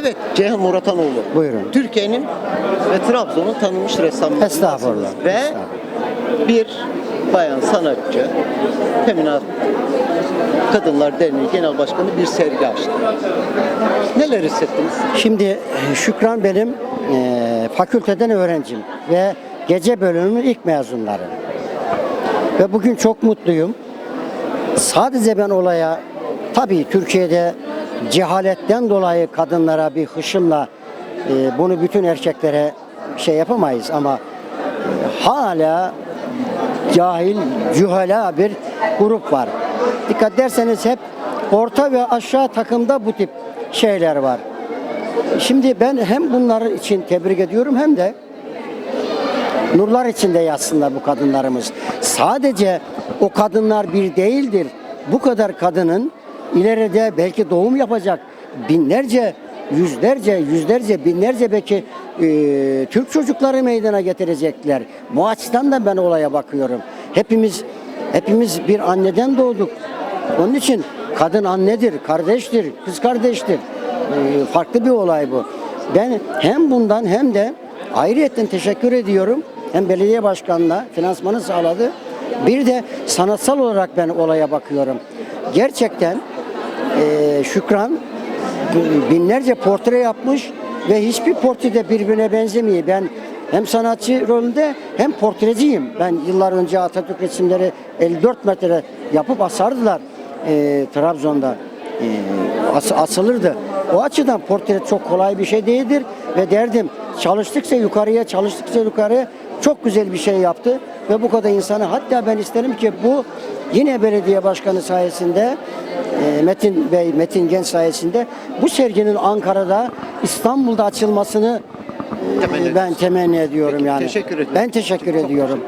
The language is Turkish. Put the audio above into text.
Evet, Ceyhan Muratanoğlu. Buyurun. Türkiye'nin ve Trabzon'un tanınmış ressamlarından. Estağfurullah, Ve estağfurullah. bir bayan sanatçı, Feminat Kadınlar Derneği Genel Başkanı bir sergi açtı. Neler hissettiniz? Şimdi e, Şükran benim e, fakülteden öğrencim ve gece bölümünün ilk mezunları. Ve bugün çok mutluyum. Sadece ben olaya tabii Türkiye'de cehaletten dolayı kadınlara bir hışımla e, bunu bütün erkeklere şey yapamayız ama e, hala cahil, cühala bir grup var. Dikkat derseniz hep orta ve aşağı takımda bu tip şeyler var. Şimdi ben hem bunları için tebrik ediyorum hem de nurlar içinde yatsınlar bu kadınlarımız. Sadece o kadınlar bir değildir. Bu kadar kadının ileride belki doğum yapacak binlerce, yüzlerce, yüzlerce, binlerce belki e, Türk çocukları meydana getirecekler. Bu açıdan da ben olaya bakıyorum. Hepimiz hepimiz bir anneden doğduk. Onun için kadın annedir, kardeştir, kız kardeştir. E, farklı bir olay bu. Ben hem bundan hem de ayrıyetten teşekkür ediyorum. Hem belediye başkanına finansmanı sağladı. Bir de sanatsal olarak ben olaya bakıyorum. Gerçekten eee, Şükran binlerce portre yapmış ve hiçbir portrede birbirine benzemiyor. Ben hem sanatçı rolünde hem portreciyim. Ben yıllar önce Atatürk resimleri 54 metre yapıp asardılar eee, Trabzon'da. Eee, as- asılırdı. O açıdan portre çok kolay bir şey değildir ve derdim çalıştıkça yukarıya çalıştıkça yukarıya çok güzel bir şey yaptı ve bu kadar insanı hatta ben isterim ki bu yine belediye başkanı sayesinde e, Metin Bey, Metin Genç sayesinde bu serginin Ankara'da, İstanbul'da açılmasını e, Temenni ben temenni ediyorum Peki, yani. teşekkür ederim. Ben teşekkür Çok ediyorum.